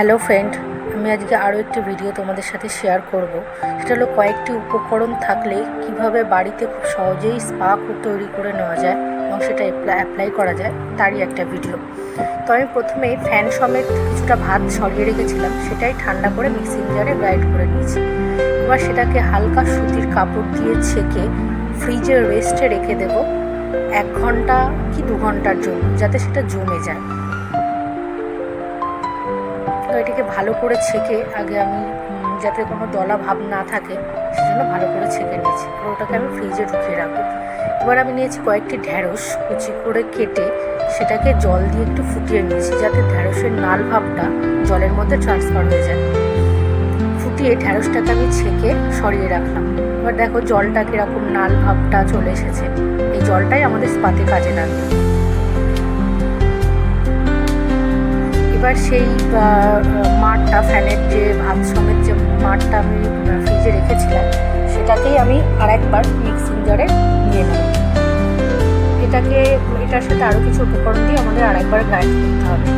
Hello friend, আমি আজকে আরও একটি ভিডিও তোমাদের সাথে শেয়ার করব। সেটা হলো কয়েকটি উপকরণ থাকলে কীভাবে বাড়িতে খুব সহজেই স্পা তৈরি করে নেওয়া যায় এবং সেটা অ্যাপ্লাই করা যায়, তারই একটা ভিডিও। তো আমি প্রথমে ফ্যান সমেত কিছুটা ভাত সরিয়ে রেখেছিলাম, সেটাই ঠান্ডা করে মিক্সিং জারে গ্রাইন্ড করে নিয়েছি। এবার সেটাকে হালকা সুতির কাপড় দিয়ে ছেঁকে ফ্রিজে রেস্টে রেখে দেব এক ঘণ্টা কি দু ঘণ্টার জন্য, যাতে সেটা জমে যায়। এটাকে ভালো করে ছেঁকে আগে আমি যাতে কোনো দলা ভাব না থাকে, সেজন্য ভালো করে ছেঁকে নিয়েছি। এবার ওটাকে আমি ফ্রিজে ঢুকিয়ে রাখব। এবার আমি নিয়েছি কয়েকটি ঢ্যাঁড়স কুচি করে কেটে সেটাকে জল দিয়ে একটু ফুটিয়ে নিয়েছি, যাতে ঢ্যাঁড়সের নাল ভাবটা জলের মধ্যে ট্রান্সফার হয়ে যায়। ফুটিয়ে ঢ্যাঁড়সটাকে আমি ছেঁকে সরিয়ে রাখলাম। এবার দেখো জলটা কীরকম নাল ভাবটা চলে এসেছে। এই জলটাই আমাদের স্পাতে কাজে লাগবে। এবার সেই মাঠটা, ফ্যানের যে ভাত সমেত যে মাঠটা আমি ফ্রিজে রেখেছিলাম, সেটাকেই আমি আর একবার মিক্সিং জারে নিয়ে নেব। এটাকে, এটার সাথে আরও কিছু উপকরণ দিয়ে আমাদের আর একবার গ্রাইন্ড করতে হবে।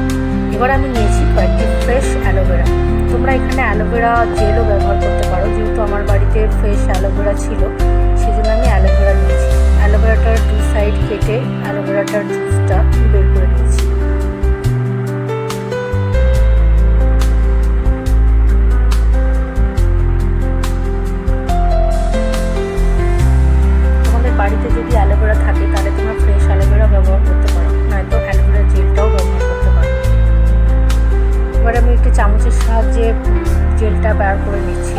এবার আমি নিয়েছি কয়েকটি ফ্রেশ অ্যালোভেরা। তোমরা এখানে অ্যালোভেরা জেলও ব্যবহার করতে পারো, যেহেতু আমার বাড়িতে ফ্রেশ অ্যালোভেরা ছিল সেই জন্য আমি অ্যালোভেরা নিয়েছি। অ্যালোভেরাটার দু সাইড কেটে, অ্যালোভেরাটার সাহায্যে জেলটা বার করে নিচ্ছি।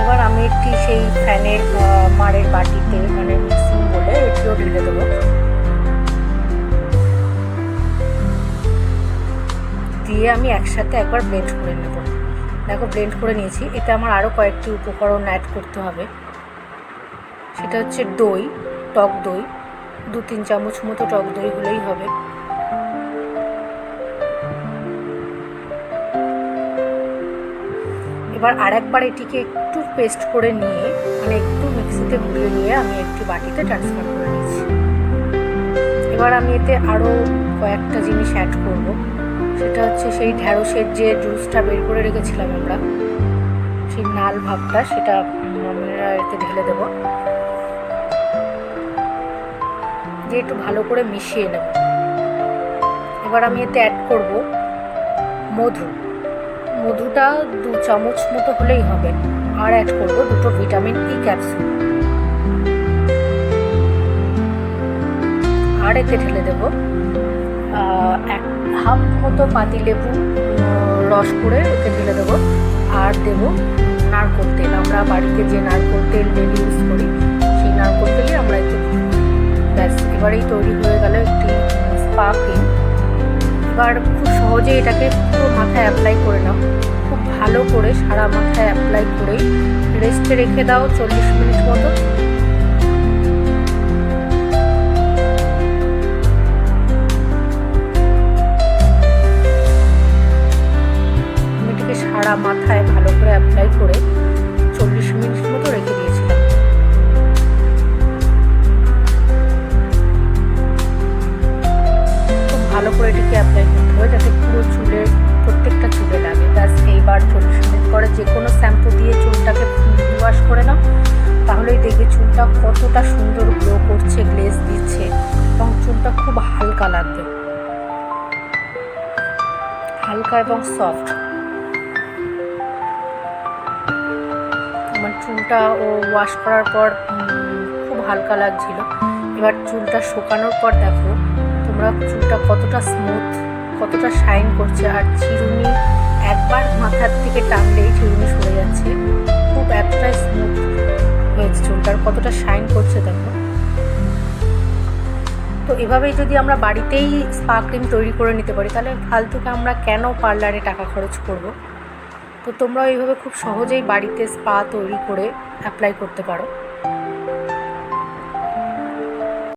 এবার আমি একটি সেই ফ্যানের মাড়ের বাটিতে মানে মিক্সিং বলে এটিও ঢেলে দেবো। দিয়ে আমি একসাথে একবার ব্লেন্ড করে নেব। দেখো ব্লেন্ড করে নিয়েছি। এতে আমার আরও কয়েকটি উপকরণ অ্যাড করতে হবে। সেটা হচ্ছে দই, টক দই। দু, তিন চামচ মতো টক দই হলেই হবে। এবার আরেকবার এটিকে একটু পেস্ট করে নিয়ে মানে একটু মিক্সিতে ঘুরিয়ে নিয়ে আমি একটি বাটিতে ট্রান্সফার করে নিয়েছি এবার আমি এতে আরও কয়েকটা জিনিস অ্যাড করব। সেই ঢ্যাঁড়সের যে জুসটা বের করে রেখেছিলাম আমরা, সেই নাল ভাবটা সেটা আমরা এতে ঢেলে দেবো। দিয়ে একটু ভালো করে মিশিয়ে নেব। এবার আমি এতে অ্যাড করব মধু। মধুটা দু চামচ মতো হলেই হবে। আর অ্যাড করব দুটো ভিটামিন ই ক্যাপসুল আর এতে ঢেলে দেবো হাফ মতো পাতি লেবু রস করে ওকে ঢেলে দেবো। আর দেবো নারকোল তেল। আমরা বাড়িতে যে নারকোল তেল ডেলি ইউজ করি, সেই নারকোল তেলই আমরা দিই। ব্যাস, এবারেই তৈরি হয়ে গেল একটি স্পা ক্রিম। এবার খুব সহজে এটাকে পুরো মাথায় অ্যাপ্লাই করে নাও। খুব ভালো করে সারা মাথায় অ্যাপ্লাই করেই রেস্টে রেখে দাও চল্লিশ মিনিট মতো। লাগবে। হালকা এবং সফট আমার চুলটা ও ওয়াশ করার পর খুব হালকা লাগছিল। এবার চুলটা শুকানোর পর দেখো, তোমরা চুলটা কতটা স্মুথ কতটা শাইন করছে। আর চিরুনি একবার মাথার থেকে টানলেই চিরুনি সরে যাচ্ছে। খুব এতটাই স্মুথ হয়েছে চুলটার কতটা শাইন করছে দেখো। তো এভাবেই যদি আমরা বাড়িতেই স্পা ক্রিম তৈরি করে নিতে পারি, তাহলে ফালতুকে আমরা কেন পার্লারে টাকা খরচ করব? তো তোমরা এইভাবে খুব সহজেই বাড়িতে স্পা তৈরি করে অ্যাপ্লাই করতে পারো।